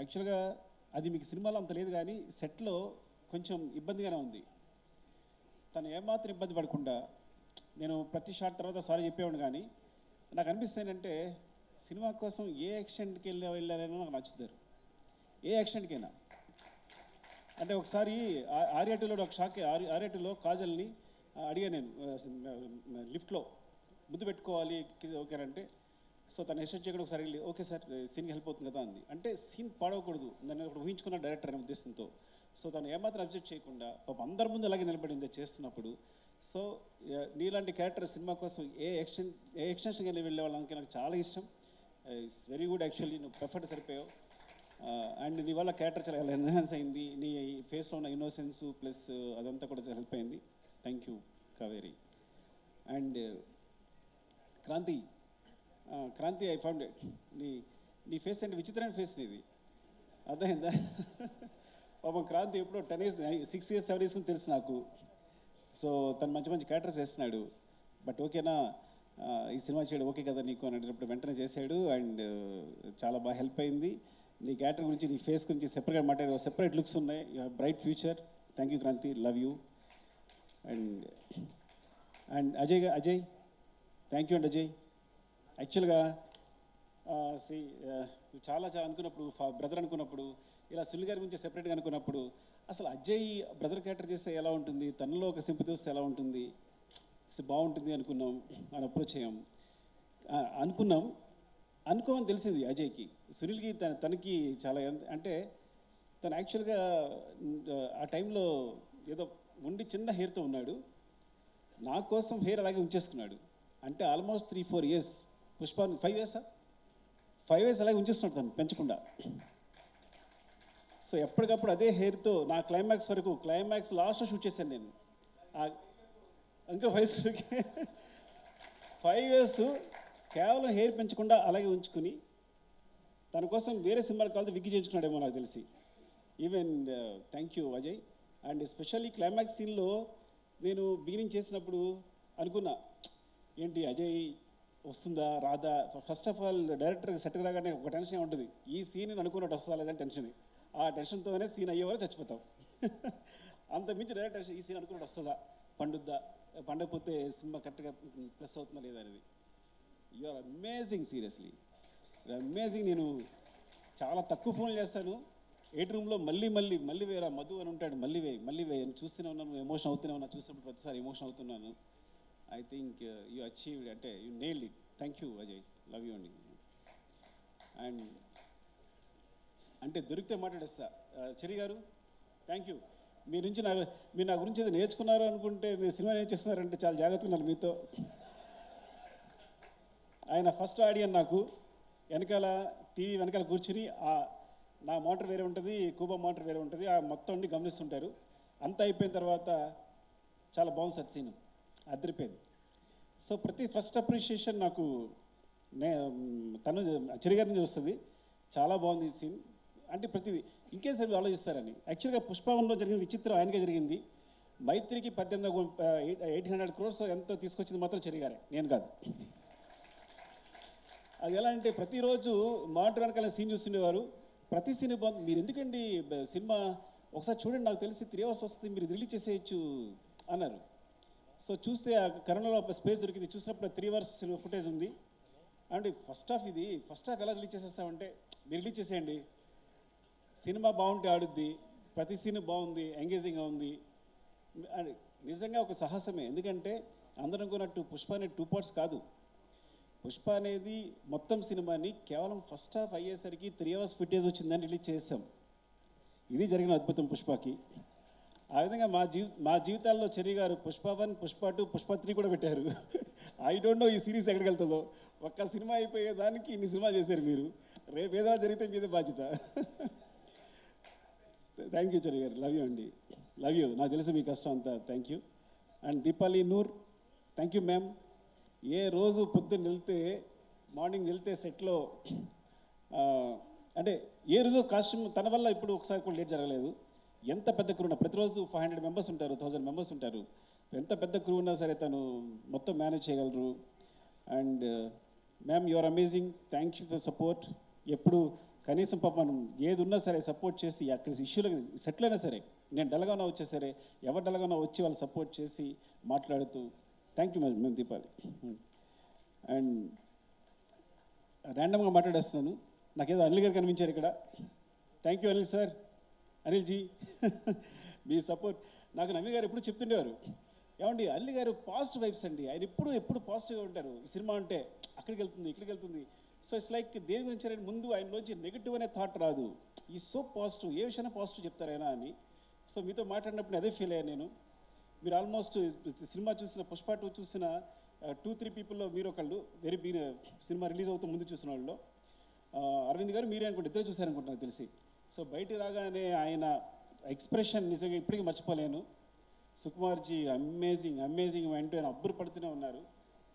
యాక్చువల్గా అది మీకు సినిమాలో అంత లేదు కానీ సెట్లో కొంచెం ఇబ్బందిగానే ఉంది. తను ఏమాత్రం ఇబ్బంది పడకుండా నేను ప్రతి షాట్ తర్వాత సారీ చెప్పేవాడు కానీ నాకు అనిపిస్తుంది ఏంటంటే సినిమా కోసం ఏ యాక్సిడెంట్కి వెళ్ళి వెళ్ళారైనా నాకు నచ్చుతారు. ఏ యాక్సిడెంట్కైనా అంటే ఒకసారి ఆ- ఒక షాక్ ఆర్ ఆర్యాటూలో కాజల్ని అడిగా నేను లిఫ్ట్లో ముద్దు పెట్టుకోవాలి ఓకేనంటే సో తను అసిస్టెంట్ చేయకుండా ఒకసారి వెళ్ళి ఓకే సార్ సీన్కి హెల్ప్ అవుతుంది కదా అంది. అంటే సీన్ పాడవకూడదు నన్ను ఒకటి ఊహించుకున్న డైరెక్టర్ అనే ఉద్దేశంతో. సో తను ఏమాత్రం అబ్జెక్ట్ చేయకుండా పాప అందరి ముందు అలాగే నిలబడింది చేస్తున్నప్పుడు సో నీలాంటి క్యారెక్టర్ సినిమా కోసం ఏ ఎక్స్టెన్ ఏ ఎక్స్టెన్షన్కి వెళ్ళి వెళ్ళే వాళ్ళకి నాకు చాలా ఇష్టం. ఇట్స్ వెరీ గుడ్ యాక్చువల్లీ నువ్వు పర్ఫెక్ట్ సరిపోయావు. Uh, అండ్ నీ వల్ల క్యారెక్టర్ చాలా ఎన్హాన్స్ అయింది. నీ ఫేస్లో ఉన్న ఇన్నోసెన్స్ ప్లస్ uh, అదంతా కూడా చాలా హెల్ప్ అయింది. Thank you Kaveri. And uh, Kranti Kranti I found నీ నీ ఫేస్ అంటే విచిత్రమైన ఫేస్ నీది. అర్థమైందా? పాపం క్రాంతి ఎప్పుడో ten years six years seven years తెలుసు నాకు. సో తను మంచి మంచి క్యారెక్టర్స్ వేస్తున్నాడు. బట్ ఓకేనా ఈ సినిమా చేయడం ఓకే కదా నీకు అని అడిగినప్పుడు వెంటనే చేశాడు అండ్ uh, చాలా బాగా హెల్ప్ అయింది. నీ క్యారెక్టర్ గురించి నీ ఫేస్ గురించి సెపరేట్గా మాట్లాడే సెపరేట్ లుక్స్ ఉన్నాయి. You have bright future thank you Kranti. Love you and and Ajay Ajay thank you అండి అజయ్ యాక్చువల్గా నువ్వు చాలా చాలా అనుకున్నప్పుడు బ్రదర్ అనుకున్నప్పుడు ఇలా సునీల్ గారి గురించి సెపరేట్గా అనుకున్నప్పుడు అసలు అజయ్ బ్రదర్ క్యారెక్టర్ చేస్తే ఎలా ఉంటుంది? తనలో ఒక సింపతి వస్తే ఎలా ఉంటుంది? బాగుంటుంది అనుకున్నాం అని అప్రోచ్ అయ్యాం. అనుకున్నాం. అనుకోమని తెలిసింది అజయ్కి. సునీల్కి తన తనకి చాలా ఎంత- అంటే తను యాక్చువల్గా ఆ టైంలో ఏదో ఉండి చిన్న హెయిర్తో ఉన్నాడు. నా కోసం హెయిర్ అలాగే ఉంచేసుకున్నాడు. అంటే almost three four years Pushpa five ఇయర్సా five years అలాగే ఉంచేస్తున్నాడు తను పెంచకుండా. సో ఎప్పటికప్పుడు అదే హెయిర్తో నా క్లైమాక్స్ వరకు క్లైమాక్స్ లాస్ట్లో షూట్ చేశాను నేను. ఇంకా ఫైవ్ ఫైవ్ ఇయర్స్ కేవలం హెయిర్ పెంచకుండా అలాగే ఉంచుకుని తన కోసం వేరే సినిమాలు కలిసి విగ్గి చేయించుకున్నాడేమో నాకు తెలిసి. Even thank you Ajay and especially climax సీన్లో నేను బిగినింగ్ చేసినప్పుడు అనుకున్నా ఏంటి అజయ్ వస్తుందా రాదా? ఫస్ట్ ఆఫ్ ఆల్ డైరెక్టర్ సెట్కి రాగానే ఒక టెన్షన్ ఉంటుంది. ఈ సీన్ అనుకున్నట్టు వస్తుందా లేదని టెన్షన్ ఆ టెన్షన్తోనే సీన్ అయ్యే వరకు చచ్చిపోతాం. అంత మించి డైరెక్టర్ ఈ సీన్ అనుకున్నట్టు వస్తుందా? పండుద్దా? పండకపోతే సినిమా కరెక్ట్గా ప్లస్ అవుతుందా లేదా అనేది. You are amazing seriously amazing నేను చాలా తక్కువ ఫోన్లు చేస్తాను. ఎయిట్ రూమ్లో మళ్ళీ మళ్ళీ మళ్ళీ వేరా మధు అని ఉంటాడు. మళ్ళీ వేయి మళ్ళీ వేయి అని చూస్తూనే ఉన్నాను. ఎమోషన్ అవుతూనే ఉన్నా. చూసినప్పుడు ప్రతిసారి ఎమోషన్ అవుతున్నాను. ఐ థింక్ యూ అచీవ్డ్ అంటే you nailed it thank you Ajay love you అండి అండ్ అంటే దొరికితే మాట్లాడేస్తా. చెరి గారు థ్యాంక్ యూ మీ నుంచి నా మీరు నా గురించి ఏదో నేర్చుకున్నారు అనుకుంటే మీరు సినిమా నేర్చేస్తున్నారంటే చాలా జాగ్రత్తగా ఉన్నారు మీతో. ఆయన ఫస్ట్ ఆడియన్ నాకు. వెనకాల టీవీ వెనకాల కూర్చుని ఆ నా మోటార్ వేరే ఉంటుంది కూబా మోటార్ వేరే ఉంటుంది ఆ మొత్తం అన్ని గమనిస్తుంటారు. అంతా అయిపోయిన తర్వాత చాలా బాగుంది సార్ సీను అదిరిపోయింది. సో ప్రతి ఫస్ట్ అప్రిషియేషన్ నాకు నే తను చిరగారిని నుంచి వస్తుంది చాలా బాగుంది ఈ సీన్ అంటే ప్రతిదీ ఇంకేం మీరు ఆలోచిస్తారని. యాక్చువల్గా పుష్పవనంలో జరిగిన విచిత్రం ఆయనకే జరిగింది. మైత్రికి పద్దెనిమిది ఎయిట్ హండ్రెడ్ క్రోర్స్ ఎంతో తీసుకొచ్చింది మాత్రం చెరిగారే నేను కాదు. అది ఎలా అంటే ప్రతిరోజు మానిటర్ వెనకాల సీన్ చూస్తుండేవారు. ప్రతి సీన్ బాగుంది మీరు ఎందుకండి సినిమా ఒకసారి చూడండి నాకు తెలిసి త్రీ అవర్స్ వస్తుంది మీరు రిలీజ్ చేసేయచ్చు అన్నారు. సో చూస్తే ఆ కరోనాలో స్పేస్ దొరికింది. చూసినప్పుడు త్రీ అవర్స్ ఫుటేజ్ ఉంది. అండ్ ఫస్ట్ హాఫ్ ఇది ఫస్ట్ హాఫ్ ఎలా రిలీజ్ చేసేస్తామంటే మీరు రిలీజ్ చేసేయండి. సినిమా బాగుంటే ఆడుద్ది ప్రతి సీన్ బాగుంది ఎంగేజింగ్గా ఉంది. అండ్ నిజంగా ఒక సాహసమే. ఎందుకంటే అందరం అనుకున్నట్టు పుష్ప అనేది టూ పార్ట్స్ కాదు. పుష్ప అనేది మొత్తం సినిమాని కేవలం ఫస్ట్ హాఫ్ అయ్యేసరికి త్రీ అవర్స్ ఫుటేజ్ వచ్చిందని రిలీజ్ చేసాం. ఇది జరిగిన అద్భుతం పుష్పకి. ఆ విధంగా మా జీవి మా జీవితాల్లో చెరి గారు Pushpa one Pushpa two Pushpa three కూడా పెట్టారు. ఐ డోంట్ నో ఈ సిరీస్ ఎక్కడికి వెళ్తుందో ఒక్క సినిమా అయిపోయేదానికి ఇన్ని సినిమా చేశారు మీరు. రేపు ఏదైనా జరిగితే మీదే బాధ్యత. థ్యాంక్ యూ చెరి గారు. లవ్ యూ అండి. లవ్ యూ నాకు తెలుసు మీ కష్టం అంతా. Thank you and Deepali Noor thank you ma'am ఏ రోజు పొద్దున్న వెళ్తే మార్నింగ్ వెళ్తే సెట్లో అంటే ఏ రోజు కాస్ట్యూమ్ తన వల్ల ఇప్పుడు ఒకసారి కూడా లేట్ జరగలేదు. ఎంత పెద్ద క్రూ ఉన్నా ప్రతిరోజు ఫైవ్ హండ్రెడ్ మెంబర్స్ ఉంటారు థౌజండ్ మెంబర్స్ ఉంటారు. ఎంత పెద్ద క్రూ ఉన్నా సరే తను మొత్తం మేనేజ్ చేయగలరు. And ma'am your amazing thank you for support ఎప్పుడు కనీసం పాప మనం ఏది ఉన్నా సరే సపోర్ట్ చేసి అక్కడ ఇష్యూలు సెటిల్ అయినా సరే నేను డల్గా ఉన్నా వచ్చే సరే ఎవరు డల్గా ఉన్నా వచ్చి వాళ్ళు సపోర్ట్ చేసి మాట్లాడుతూ థ్యాంక్ యూ మేము దీపాలి అండ్ ర్యాండమ్గా మాట్లాడేస్తున్నాను. నాకేదో అనిల్ గారు కనిపించారు ఇక్కడ. Thank you Anil sir Anil ji me support. నాకు నమ్మి గారు ఎప్పుడు చెప్తుండేవారు ఏమండి అల్లి గారు పాజిటివ్ వైబ్స్ అండి. ఆయన ఎప్పుడు ఎప్పుడు పాజిటివ్గా ఉంటారు. ఈ సినిమా అంటే అక్కడికి వెళ్తుంది ఇక్కడికి వెళ్తుంది. సో ఇట్స్ లైక్ దేని గురించి ఆయన ముందు ఆయనలోంచి నెగిటివ్ అనే థాట్ రాదు. ఈ సో పాజిటివ్ ఏ విషయాన్ని పాజిటివ్ చెప్తారైనా అని. సో మీతో మాట్లాడినప్పుడు అదే ఫీల్ అయ్యాను నేను. మీరు ఆల్మోస్ట్ సినిమా చూసిన పుష్ప టూ చూసిన టూ త్రీ పీపుల్లో మీరు ఒకళ్ళు very be uh, cinema release అవుతూ ముందు చూసిన వాళ్ళు uh, అరవింద్ గారు మీరే అనుకుంటే ఇద్దరు చూసారనుకుంటున్నారు తెలిసి. సో బయట రాగానే ఆయన ఎక్స్ప్రెషన్ నిజంగా ఇప్పటికీ మర్చిపోలేను. సుకుమార్జీ అమేజింగ్ అమేజింగ్ అంటూ ఆయన అబ్బురు పడుతూనే ఉన్నారు.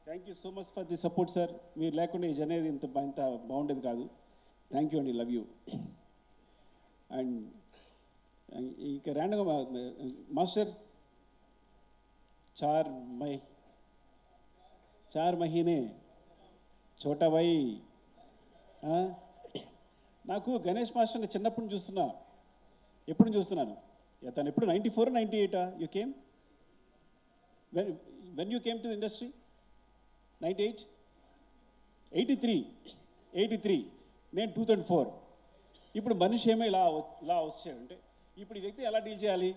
Thank you so much for the support sir మీరు లేకుండా ఈ జర్నీ ఇంత ఇంత బాగుండేది కాదు. థ్యాంక్ యూ అండి లవ్ యూ అండ్ ఇంకా ర్యాండమ్గా మాస్టర్ చార్ మై చార్ మహీనే చోటా భాయ్ ఆ? నాకు గణేష్ మాస్టర్ని చిన్నప్పుడు చూస్తున్నా. ఎప్పుడు చూస్తున్నాను? తను ఎప్పుడు ninety four ninety ఎయిటా? You came when when you came to the industry ninety eight? Eighty three. Eighty three. నేను టూ థౌజండ్ ఫోర్. ఇప్పుడు మనిషి ఏమో ఇలా ఇలా వచ్చాడంటే ఇప్పుడు ఈ వ్యక్తి ఎలా డీల్ చేయాలి?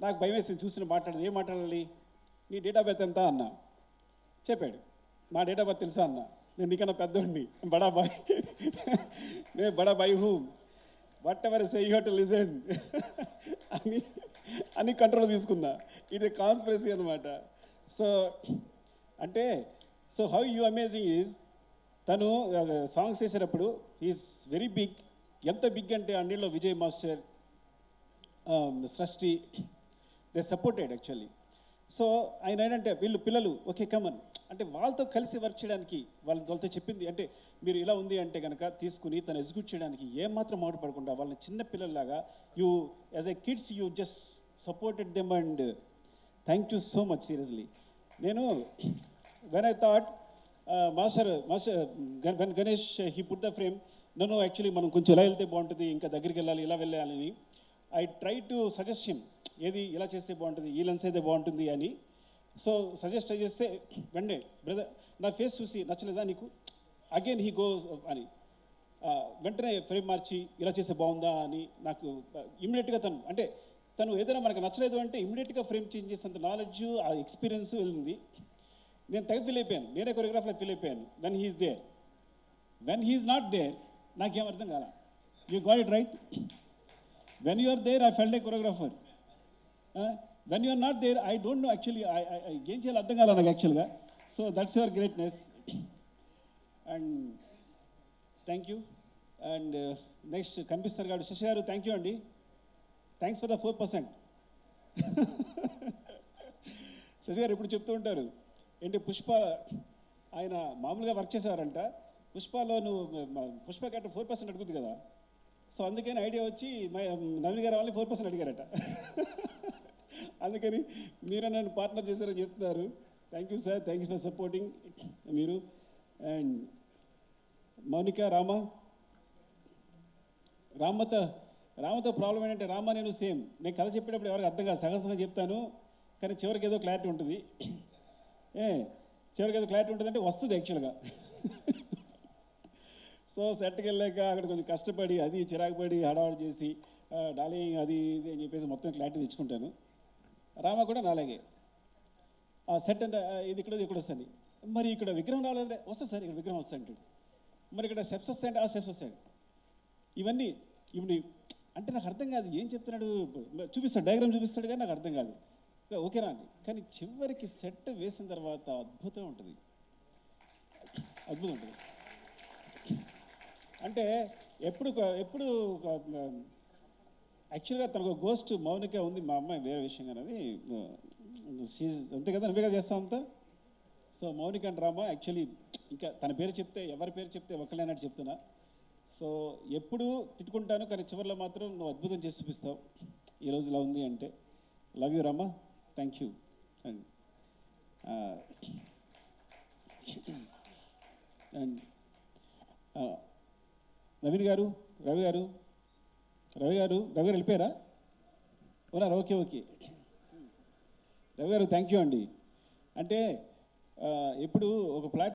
నాకు భయం వేసింది. చూసిన మాట్లాడదు ఏం మాట్లాడాలి? నీ డేట్ ఆఫ్ బర్త్ ఎంత అన్నా. చెప్పాడు. నా డేట్ ఆఫ్ బర్త్ తెలుసా అన్నా? నేను నీకన్నా పెద్దోడిని. బడా బాయ్. నే బడా boy who. Whatever say you to listen అని అని కంట్రోల్ తీసుకున్నా. ఇది కాన్స్పిరసీ అనమాట సో అంటే so how you amazing is తను సాంగ్స్ చేసేటప్పుడు ఈజ్ వెరీ బిగ్ ఎంత బిగ్ అంటే అన్నిలో Vijay master Srushti they supported actually so ఆయన ఏంటంటే వీళ్ళు పిల్లలు ఓకే కమన్ అంటే వాళ్ళతో కలిసి వర్క్ చేయడానికి వాళ్ళ వాళ్ళతో చెప్పింది అంటే మీరు ఇలా ఉంది అంటే కనుక తీసుకుని తను ఎగ్జిక్యూట్ చేయడానికి ఏమాత్రం మాట పడకుండా వాళ్ళని చిన్న పిల్లల్లాగా you as a kids you just supported them and thank you so much seriously నేను when I thought master master when Ganesh he put the frame నన్ను యాక్చువల్లీ మనం కొంచెం ఇలా వెళ్తే బాగుంటుంది ఇంకా దగ్గరికి వెళ్ళాలి ఇలా వెళ్ళాలని I try to suggest him ఏది ఇలా చేస్తే బాగుంటుంది ఈ లెన్స్ అయితే బాగుంటుంది అని. సో సజెస్ట్ చేస్తే వెండే బ్రదర్ నా ఫేస్ చూసి నచ్చలేదా నీకు? అగైన్ హీ గోస్ అని. వెంటనే ఫ్రేమ్ మార్చి ఇలా చేస్తే బాగుందా అని నాకు ఇమ్మీడియట్గా తను అంటే తను ఏదైనా మనకు నచ్చలేదు అంటే ఇమ్మీడియట్గా ఫ్రేమ్ చేంజ్ చేసినంత నాలెడ్జ్ ఆ ఎక్స్పీరియన్స్ వెళ్ళింది. నేను తెగ ఫీల్ అయిపోయాను. నేనే కొరియోగ్రాఫ్లో ఫీల్ అయిపోయాను. When he's there when he's not there నాకేం అర్థం కాల. You got it right when you are there I felt a choreographer when you're not there I don't know actually ఏం చేయాలి అర్థం కాలే నాకు యాక్చువల్గా so that's your greatness and thank you and next కనిపిస్తారు కాబట్టి శశి గారు థ్యాంక్ యూ అండి thanks for the four percent Shashi గారు ఎప్పుడు చెప్తూ ఉంటారు. ఏంటి పుష్ప ఆయన మామూలుగా వర్క్ చేసేవారంట. పుష్పలో నువ్వు పుష్ప కట్ట ఫోర్ పర్సెంట్ అడుగుద్ది కదా. సో అందుకని ఐడియా వచ్చి నవీన్ గారు వాళ్ళని ఫోర్ పర్సెంట్ అడిగారట. అందుకని మీరే నన్ను పార్ట్నర్ చేశారని చెప్తున్నారు. Thank you sir thank you for supporting మీరు. అండ్ మౌనిక రామ. రామతో రామతో ప్రాబ్లం ఏంటంటే రామ నేను సేమ్ నేను కథ చెప్పేటప్పుడు ఎవరికి అర్థం కాదు. సగసంగా చెప్తాను. కానీ చివరికి ఏదో క్లారిటీ ఉంటుంది. ఏ చివరికి ఏదో క్లారిటీ ఉంటుంది అంటే వస్తుంది యాక్చువల్గా సో సెట్కి వెళ్ళాక అక్కడ కొంచెం కష్టపడి అది చిరాకు పడి హడావడి చేసి డాలింగ్ అది ఇది అని చెప్పేసి మొత్తం క్లారిటీ తెచ్చుకుంటాను. రామ కూడా నాలాగే ఆ సెట్ అంటే ఇది ఇక్కడ ఇక్కడ వస్తుంది. మరి ఇక్కడ విగ్రహం రాలేదంటే వస్తుంది సార్ ఇక్కడ విగ్రహం వస్తుంది అంటాడు. మరి ఇక్కడ స్టెప్స్ వస్తాయంటే ఆ స్టెప్స్ వస్తాయి. ఇవన్నీ ఇవన్నీ అంటే నాకు అర్థం కాదు ఏం చెప్తున్నాడు? చూపిస్తాడు డయాగ్రామ్ చూపిస్తాడు కానీ నాకు అర్థం కాదు. ఓకేనా అండి. కానీ చివరికి సెట్ వేసిన తర్వాత అద్భుతం ఉంటుంది. అద్భుతం ఉంటుంది. అంటే ఎప్పుడు ఒక- ఎప్పుడు యాక్చువల్గా తనకు గోస్ట్ మౌనిక ఉంది. మా అమ్మాయి వేరే విషయం కానీ షీజ్ అంతే కదా నువ్వే కదా అంతా? So Mounika and Rama actually ఇంకా తన పేరు చెప్తే ఎవరి పేరు చెప్తే ఒకళ్ళే అన్నట్టు చెప్తున్నా. సో ఎప్పుడు తిట్టుకుంటాను కానీ చివరిలో మాత్రం నువ్వు అద్భుతం చేసి చూపిస్తావు. ఈ రోజులో ఇలా ఉంది అంటే. Love you Rama. Thank you and and Naveen గారు రవి గారు రవి గారు రవి గారు వెళ్ళిపోయారా? ఉన్నారు ఓకే ఓకే. రవి గారు థ్యాంక్ యూ అండి. అంటే ఎప్పుడు ఒక ప్లాట్